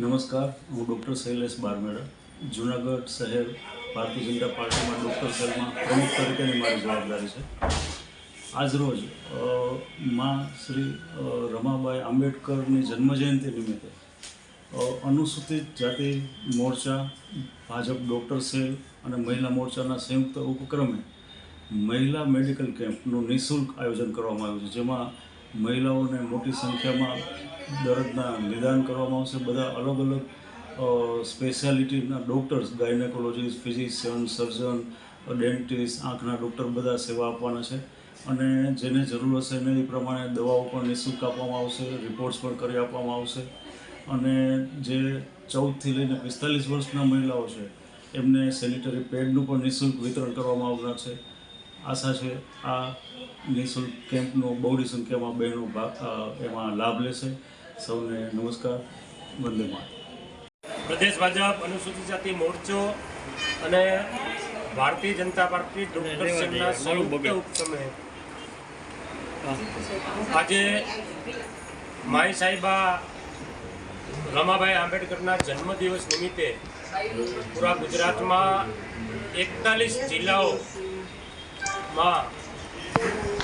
નમસ્કાર, હું ડૉક્ટર શૈલેષ બારમેડા જુનાગઢ શહેર ભારતીય જનતા પાર્ટીમાં ડૉક્ટર સેલમાં પ્રમુખ તરીકેની મારી જવાબદારી છે. આજરોજમાં શ્રી રમાબાઈ આંબેડકરની જન્મજયંતિ નિમિત્તે અનુસૂચિત જાતિ મોરચા, ભાજપ ડૉક્ટર સેલ અને મહિલા મોરચાના સંયુક્ત ઉપક્રમે મહિલા મેડિકલ કેમ્પનું નિઃશુલ્ક આયોજન કરવામાં આવ્યું છે. જેમાં મહિલાઓને મોટી સંખ્યામાં દર્દના નિદાન કરવામાં આવશે. બધા અલગ અલગ સ્પેશિયાલિટીના doctors gynaecologist physician surgeon dentist આંખના ડૉક્ટર બધા સેવા આપવાના છે. અને જેને જરૂર હશે એને એ પ્રમાણે દવાઓ પણ નિઃશુલ્ક આપવામાં આવશે રિપોર્ટ્સ પણ કરી આપવામાં આવશે. અને જે ચૌદથી લઈને પિસ્તાલીસ વર્ષના મહિલાઓ છે, એમને સેનિટરી પેડનું પણ નિઃશુલ્ક વિતરણ કરવામાં આવનાર છે. આશા છે આ નિઃશુલ્ક કેમ્પનો બહોળી સંખ્યામાં બહેનો ભાગ એમાં લાભ લેશે. સૌને નમસ્કાર. વંદે માત પ્રદેશ ભાજપ અનુસૂચિત જાતિ મોરચો અને ભારતીય જનતા પાર્ટી ડોક્ટર સંઘના સંયુક્ત ઉપક્રમે. આજે માઈ સાહેબા રમાભાઈ આંબેડકરના જન્મદિવસ નિમિત્તે પૂરા ગુજરાતમાં એકતાલીસ જિલ્લાઓમાં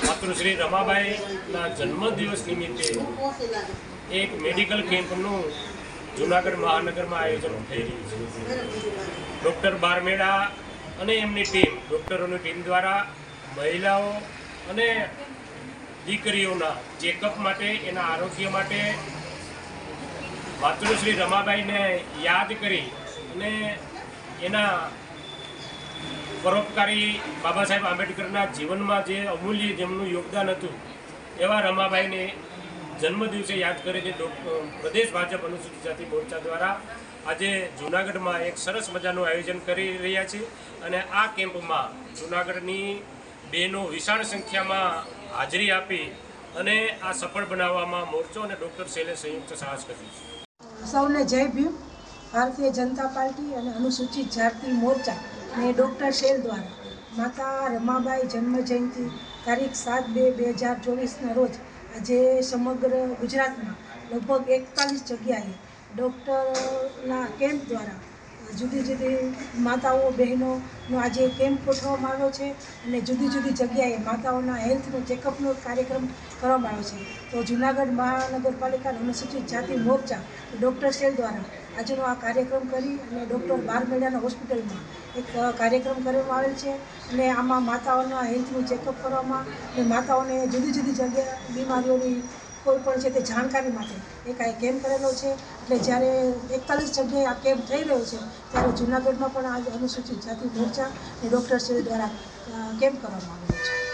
માતૃશ્રી રમાબાઈના જન્મદિવસ નિમિત્તે એક મેડિકલ કેમ્પનું જુનાગઢ મહાનગરમાં આયોજન થઈ રહ્યું છે. ડૉક્ટર બારમેડા અને એમની ટીમ, ડૉક્ટરોની ટીમ દ્વારા મહિલાઓ અને દીકરીઓના ચેકઅપ માટે, એના આરોગ્ય માટે માતૃશ્રી રમાબાઈને યાદ કરી અને એના પરોપકારી બાબા સાહેબ આંબેડકરના જીવનમાં જે અમૂલ્ય જેમનું યોગદાન હતું, એવા રમાભાઈને જન્મદિવસે યાદ કરે છે પ્રદેશ ભાજપ અનુસૂચિત જાતિ મોરચા દ્વારા આજે જૂનાગઢમાં એક સરસ મજાનું આયોજન કરી રહ્યા છે અને આ કેમ્પમાં જૂનાગઢની બહેનો વિશાળ સંખ્યામાં હાજરી આપી અને આ સફળ બનાવવામાં મોરચો અને ડૉક્ટર સેલે સંયુક્ત સાહસ કર્યું છે. સૌને જય ભીમ. ભારતીય જનતા પાર્ટી અને અનુસૂચિત જાતિ મોરચા અને ડૉક્ટર શેલ દ્વારા માતા રમાબાઈ જન્મ જયંતિ તારીખ સાત બે બે હજાર ચોવીસના રોજ આજે સમગ્ર ગુજરાતમાં લગભગ એકતાલીસ જગ્યાએ ડૉક્ટરના કેમ્પ દ્વારા જુદી જુદી માતાઓ બહેનોનો આજે કેમ્પ ગોઠવવામાં આવ્યો છે અને જુદી જુદી જગ્યાએ માતાઓના હેલ્થનો ચેકઅપનો કાર્યક્રમ કરવામાં આવ્યો છે. તો જુનાગઢ મહાનગરપાલિકા અનુસૂચિત જાતિ મોરચા ડૉક્ટર સેલ દ્વારા આજનો આ કાર્યક્રમ કરી અને ડૉક્ટર બારમેડાના હોસ્પિટલમાં એક કાર્યક્રમ કરવામાં આવેલ છે અને આમાં માતાઓના હેલ્થનું ચેકઅપ કરવામાં અને માતાઓને જુદી જુદી જગ્યા બીમારીઓની કોઈ પણ છે તે જાણકારી માટે એક આ કેમ્પ કરેલો છે. એટલે જ્યારે એકતાલીસ જગ્યાએ આ કેમ્પ થઈ રહ્યો છે, ત્યારે જૂનાગઢમાં પણ આજે અનુસૂચિત જાતિ મોરચા અને ડૉક્ટર શ્રી દ્વારા કેમ્પ કરવામાં આવેલો છે.